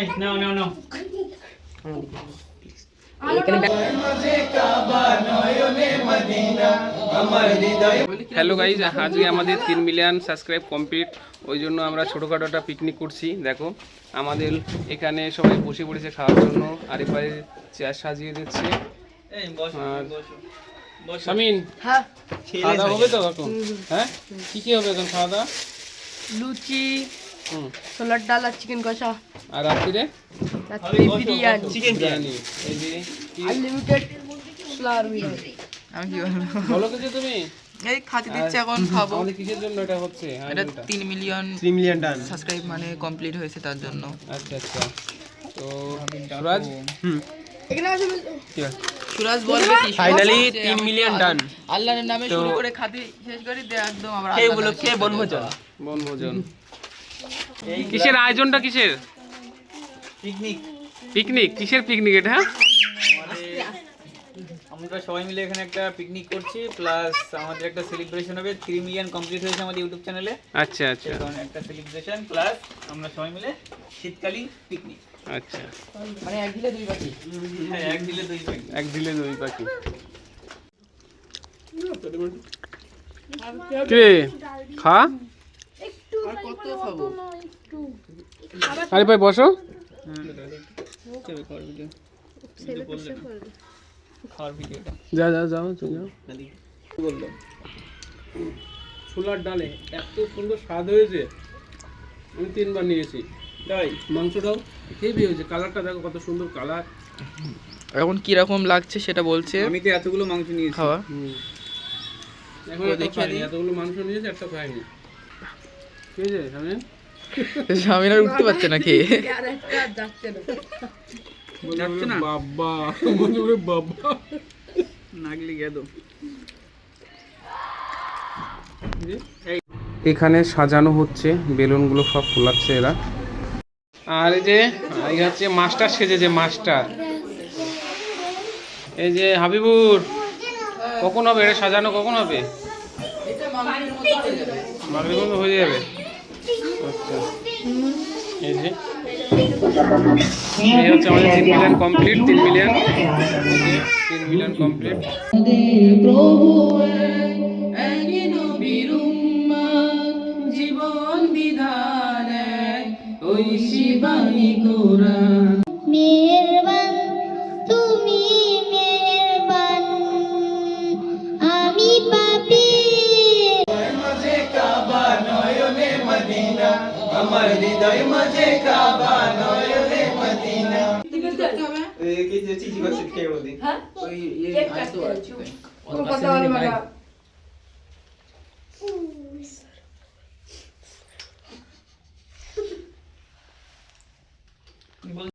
এই নাও নাও নাও। Hello guys আজকে আমাদের তিন মিলিয়ন সাবস্ক্রাইব কমপ্লিট ওই জন্য আমরা ছোটোখাটো একটা পিকনিক করছি দেখো। আমাদের এখানে সবাই বসে পড়েছে খাওয়ার জন্য। আর এপারে চেয়ার সাজিয়ে দিচ্ছে। এই বসো আর- বসো বসো। সামিন হ্যাঁ। খাওয়া দাওয়া হবে তো এখন? হ্যাঁ? কি কি হবে এখন খাওয়া দাওয়া? লুচি হুম। ছোলার ডাল আর চিকেন কষা। আর রাত্রিরে? বিরিয়ানি। চিকেন বিরিয়ানি। এই যে কি? আনলিমিটেড ফ্লাওয়ার বিরিয়ানি আমি কি বলব? বলো কিছু তুমি? এই খাতে দিচ্ছে এখন খাব। আমাদের কিসের জন্য এটা হচ্ছে? এটা আয়োজনটা? Million three million done subscribe মানে কমপ্লিট হয়েছে তার জন্য। আচ্ছা আচ্ছা। তো সুরাজ? এখানে আসে কি সুরাজ বলবে কি? Finally সুরাজ যে তিন আমি million তো done. আল্লাহর নামে শুরু করে খাতে শেষ করি দিয়ে একদম আবার খেয়ে বলো নামে খেয়ে শেষ করে বনভোজন? বনভোজন। কিসের আয়োজনটা কিসের? পিকনিক পিকনিক কিসের পিকনিক এটা? আমরা সবাই মিলে এখানে একটা পিকনিক করছি প্লাস আমাদের একটা সেলিব্রেশন হবে। থ্রি মিলিয়ন কমপ্লিট হয়েছে আমাদের ইউটিউব চ্যানেলে আচ্ছা আচ্ছা। একটা সেলিব্রেশন প্লাস আমরা সবাই মিলে শীতকালীন পিকনিক আচ্ছা। মানে এক দিলে দুই পাখি। হ্যাঁ এক দিলে দুই পাখি। এক দিলে দুই পাখি। কে? খা? আর কত খাব আরে ভাই বসো। যা যা যাও তুমি যাও। বলল ছোলার ডালে এত সুন্দর স্বাদ হয়েছে। আমি তিনবার নিয়েছি। তাই মাংসটাও হেভি হয়েছে। কালারটা দেখো কত সুন্দর কালার। এখন কীরকম লাগছে সেটা বলছে। আমি তো এতগুলো মাংস নিয়েছি। খাওয়া। হুম। এখন দিই। এতগুলো মাংস নিয়েছে একটা খাইনি। ঠিক আছে সামনে। স্বামীরা উঠতে পারছে না খেয়ে আর একটা যাচ্ছে না? যাচ্ছে না? বাবা বাবা নাগলি গেদ এখানে সাজানো হচ্ছে বেলুনগুলো সব ফোলাচ্ছে এরা। আর এই যে এই হচ্ছে মাস্টার সেজেছে মাস্টার। এই যে হাবিবুর কখন হবে? এটা সাজানো কখন হবে? মাগরিব হয়ে যাবে। কমপ্লিট তিন মিলিয়ন তিন মিলিয়ন কমপ্লিট জীবন বিধান ওই শিবানী কোরআন। আমার হৃদয় মাঝে কাবা নয় রে মদিনা। এই কি যে চিঠি বাসে খেয়ে ওই এই আইতো কথা বলে